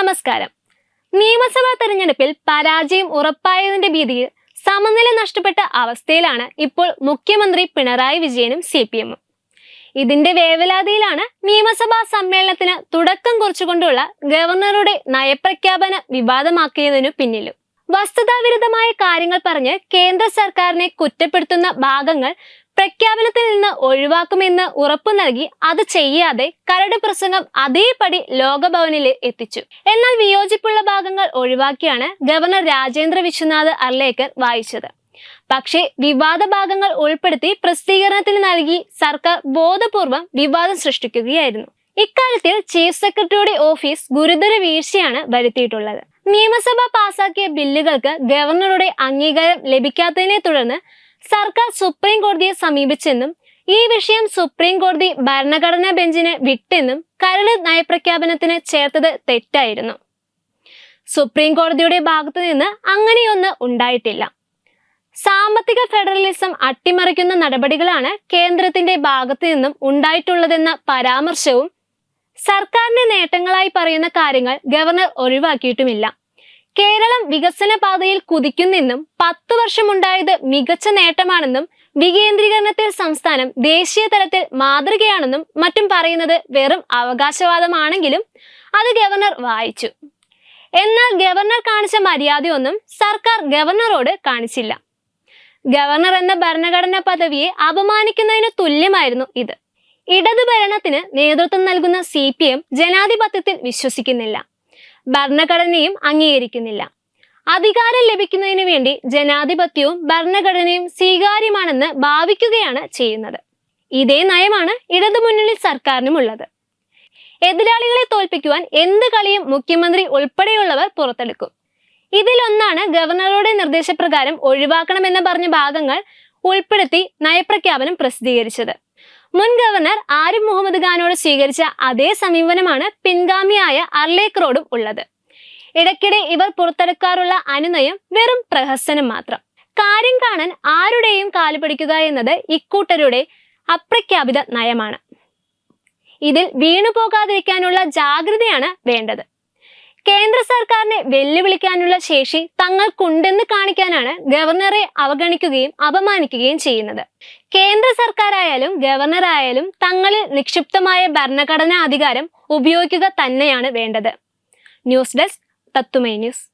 നമസ്കാരം. നിയമസഭാ തെരഞ്ഞെടുപ്പിൽ പരാജയം ഉറപ്പായതിന്റെ ഭീതിയിൽ സമനില നഷ്ടപ്പെട്ട അവസ്ഥയിലാണ് ഇപ്പോൾ മുഖ്യമന്ത്രി പിണറായി വിജയനും സി പി എമ്മും. ഇതിന്റെ വേവലാതിയിലാണ് നിയമസഭാ സമ്മേളനത്തിന് തുടക്കം കുറിച്ചുകൊണ്ടുള്ള ഗവർണറുടെ നയപ്രഖ്യാപനം വിവാദമാക്കിയതിനു പിന്നിലും. വസ്തുതാവിരുദ്ധമായ കാര്യങ്ങൾ പറഞ്ഞ് കേന്ദ്ര സർക്കാരിനെ കുറ്റപ്പെടുത്തുന്ന ഭാഗങ്ങൾ പ്രഖ്യാപനത്തിൽ നിന്ന് ഒഴിവാക്കുമെന്ന് ഉറപ്പു നൽകി അത് ചെയ്യാതെ കരട് പ്രസംഗം അതേപടി ലോകഭവനിൽ എത്തിച്ചു. എന്നാൽ വിയോജിപ്പുള്ള ഭാഗങ്ങൾ ഒഴിവാക്കിയാണ് ഗവർണർ രാജേന്ദ്ര വിശ്വനാഥ് അർലേക്കർ വായിച്ചത്. പക്ഷേ വിവാദ ഭാഗങ്ങൾ ഉൾപ്പെടുത്തി പ്രസിദ്ധീകരണത്തിൽ നൽകി സർക്കാർ ബോധപൂർവം വിവാദം സൃഷ്ടിക്കുകയായിരുന്നു. ഇക്കാര്യത്തിൽ ചീഫ് സെക്രട്ടറിയുടെ ഓഫീസ് ഗുരുതര വീഴ്ചയാണ് വരുത്തിയിട്ടുള്ളത്. നിയമസഭ പാസാക്കിയ ബില്ലുകൾക്ക് ഗവർണറുടെ അംഗീകാരം ലഭിക്കാത്തതിനെ തുടർന്ന് സർക്കാർ സുപ്രീം കോടതിയെ സമീപിച്ചെന്നും ഈ വിഷയം സുപ്രീം കോടതി ഭരണഘടനാ ബെഞ്ചിന് വിട്ടെന്നും കരട് നയപ്രഖ്യാപനത്തിന് ചേർത്തത് തെറ്റായിരുന്നു. സുപ്രീം കോടതിയുടെ ഭാഗത്തു നിന്ന് അങ്ങനെയൊന്ന് ഉണ്ടായിട്ടില്ല. സാമ്പത്തിക ഫെഡറലിസം അട്ടിമറിക്കുന്ന നടപടികളാണ് കേന്ദ്രത്തിന്റെ ഭാഗത്തു നിന്നും ഉണ്ടായിട്ടുള്ളതെന്ന പരാമർശവും സർക്കാരിന്റെ നേട്ടങ്ങളായി പറയുന്ന കാര്യങ്ങൾ ഗവർണർ ഒഴിവാക്കിയിട്ടുമില്ല. കേരളം വികസന പാതയിൽ കുതിക്കുന്നെന്നും പത്തു വർഷമുണ്ടായത് മികച്ച നേട്ടമാണെന്നും വികേന്ദ്രീകരണത്തിൽ സംസ്ഥാനം ദേശീയ തലത്തിൽ മാതൃകയാണെന്നും മറ്റും പറയുന്നത് വെറും അവകാശവാദമാണെങ്കിലും അത് ഗവർണർ വായിച്ചു. എന്നാൽ ഗവർണർ കാണിച്ച മര്യാദയൊന്നും സർക്കാർ ഗവർണറോട് കാണിച്ചില്ല. ഗവർണർ എന്ന ഭരണഘടനാ പദവിയെ അപമാനിക്കുന്നതിന് തുല്യമായിരുന്നു ഇത്. ഇടതു ഭരണത്തിന് നേതൃത്വം നൽകുന്ന സി ജനാധിപത്യത്തിൽ വിശ്വസിക്കുന്നില്ല. ഭരണഘടനയും അംഗീകരിക്കുന്നില്ല. അധികാരം ലഭിക്കുന്നതിന് വേണ്ടി ജനാധിപത്യവും ഭരണഘടനയും സ്വീകാര്യമാണെന്ന് ഭാവിക്കുകയാണ് ചെയ്യുന്നത്. ഇതേ നയമാണ് ഇടതുമുന്നണി സർക്കാരിനുമുള്ളത്. എതിരാളികളെ തോൽപ്പിക്കുവാൻ എന്ത് കളിയും മുഖ്യമന്ത്രി ഉൾപ്പെടെയുള്ളവർ പുറത്തെടുക്കും. ഇതിലൊന്നാണ് ഗവർണറുടെ നിർദ്ദേശപ്രകാരം ഒഴിവാക്കണമെന്ന് പറഞ്ഞ ഭാഗങ്ങൾ ഉൾപ്പെടുത്തി നയപ്രഖ്യാപനം പ്രസിദ്ധീകരിച്ചത്. മുൻ ഗവർണർ ആരിഫ് മുഹമ്മദ് ഖാനോട് സ്വീകരിച്ച അതേ സമീപനമാണ് പിൻഗാമിയായ അർലേക്കറോടും ഉള്ളത്. ഇടയ്ക്കിടെ ഇവർ പുറത്തെടുക്കാറുള്ള അനുനയം വെറും പ്രഹസനം മാത്രം. കാര്യം കാണാൻ ആരുടെയും കാൽ പിടിക്കുക എന്നത് ഇക്കൂട്ടരുടെ അപ്രഖ്യാപിത നയമാണ്. ഇതിൽ വീണുപോകാതിരിക്കാനുള്ള ജാഗ്രതയാണ് വേണ്ടത്. കേന്ദ്ര സർക്കാരിനെ വെല്ലുവിളിക്കാനുള്ള ശേഷി തങ്ങൾക്കുണ്ടെന്ന് കാണിക്കാനാണ് ഗവർണറെ അവഗണിക്കുകയും അപമാനിക്കുകയും ചെയ്യുന്നത്. കേന്ദ്ര സർക്കാരായാലും ഗവർണറായാലും തങ്ങളിൽ നിക്ഷിപ്തമായ ഭരണഘടനാ അധികാരം ഉപയോഗിക്കുക തന്നെയാണ് വേണ്ടത്. ന്യൂസ് ഡെസ്ക് തത്തുമൈ ന്യൂസ്.